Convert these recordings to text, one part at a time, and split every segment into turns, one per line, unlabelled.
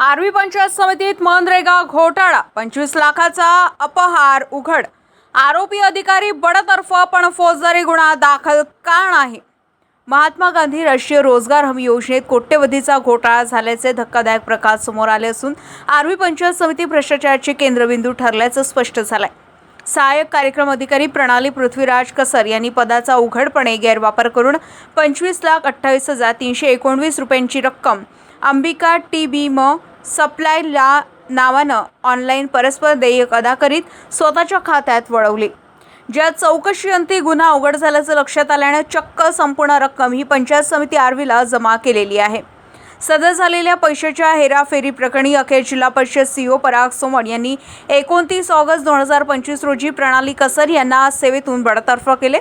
आर्वी पंचायत समितीत मनरेगा घोटाळा पंचवीस लाखाचा अपहार उघड. आरोपी अधिकारी बडतर्फ पण फौजदारी गुन्हा दाखल का नाही? महात्मा गांधी राष्ट्रीय रोजगार हमी योजनेत कोट्यवधीचा घोटाळा झाल्याचे धक्कादायक प्रकार समोर आले असून आर्वी पंचायत समिती भ्रष्टाचाराचे केंद्रबिंदू ठरल्याचं स्पष्ट झालंय. सहाय्यक कार्यक्रम अधिकारी प्रणाली पृथ्वीराज कसर यांनी पदाचा उघडपणे गैरवापर करून पंचवीस लाख अठ्ठावीस हजार तीनशे एकोणवीस रुपयांची रक्कम अंबिका टी बी म सप्लायला नावानं ऑनलाईन परस्पर देयक अदा करीत स्वतःच्या खात्यात वळवली. ज्या चौकशीअंती गुन्हा उघड झाल्याचं लक्षात आल्यानं चक्क संपूर्ण रक्कम ही पंचायत समिती आरवीला जमा केलेली आहे. सदर झालेल्या पैशाच्या हेराफेरी प्रकरणी अखेर जिल्हा परिषद सीओ पराग सोमण यांनी एकोणतीस ऑगस्ट दोन हजार पंचवीस रोजी प्रणाली कसर यांना सेवेतून बडतर्फ केले.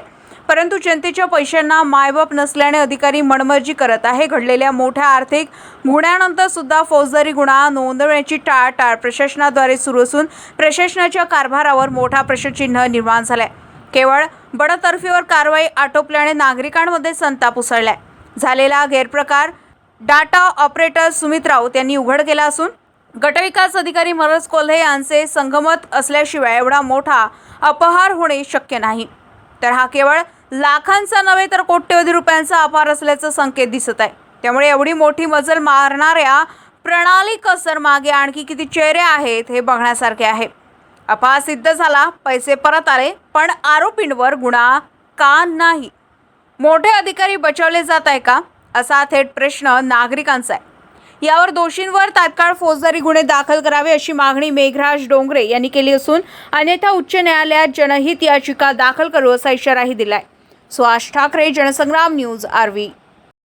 परंतु जनतेच्या पैशांना मायबाप नसल्याने अधिकारी मनमर्जी करत आहे. घडलेल्या मोठ्या आर्थिक गुन्ह्यानंतर सुद्धा फौजदारी गुन्हा नोंदवण्याची टाळाटाळ प्रशासनाद्वारे सुरू असून प्रशासनाच्या कारभारावर मोठा प्रश्नचिन्ह निर्माण झालाय. केवळ बडतर्फीवर कारवाई आटोपल्याने नागरिकांमध्ये संताप उसळलाय. झालेला गैरप्रकार डाटा ऑपरेटर सुमित राऊत यांनी उघड केला असून गटविकास अधिकारी मनोज कोल्हे यांचे संगमत असल्याशिवाय एवढा मोठा अपहार होणे शक्य नाही. तर हा केवळ लाखांचा नव्हे तर कोट्यवधी रुपयांचा अपार असल्याचं संकेत दिसत आहे. त्यामुळे एवढी मोठी मजल मारणाऱ्या प्रणाली कसर मागे आणखी किती चेहरे आहेत हे बघण्यासारखे आहे. अपहार सिद्ध झाला पैसे परत आले पण आरोपींवर गुन्हा का नाही? मोठे अधिकारी बचावले जात आहे का? असा थेट प्रश्न नागरिकांचा आहे. यावर दोषींवर तात्काळ फौजदारी गुन्हे दाखल करावे अशी मागणी मेघराज डोंगरे यांनी केली असून अन्यथा उच्च न्यायालयात जनहित याचिका दाखल करू असा इशाराही दिलाय. Suhas Thakare Jansangram news RV.